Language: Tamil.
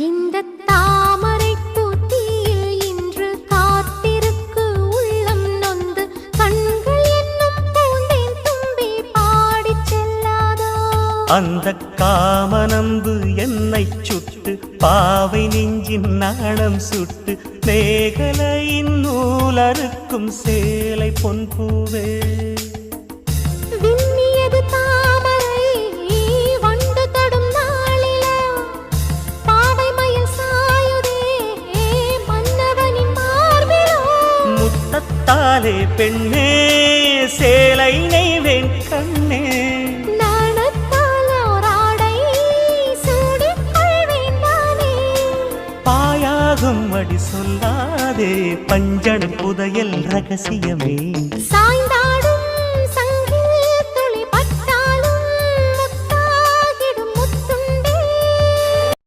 இந்த தாமரை பூத்தியில் இன்று காத்திருக்கு உள்ளம் நொந்து கண்கள் என்னும் பூந்தேன் தும்பி பாடி செல்லாதோ? அந்த காமனம்பு என்னை சுட்டு பாவை நெஞ்சின் நாணம் சுட்டு மேகலையின் நூலறுக்கும் சேலை பொன்பூவே முத்தத்தாலே பெண்ணே சேலை நெய்வேன் கண்ணே. நாணத்தால் பாயாகும் அடி சொல்லாதே பஞ்சணம் புதையல் ரகசியமே. சாய்ந்த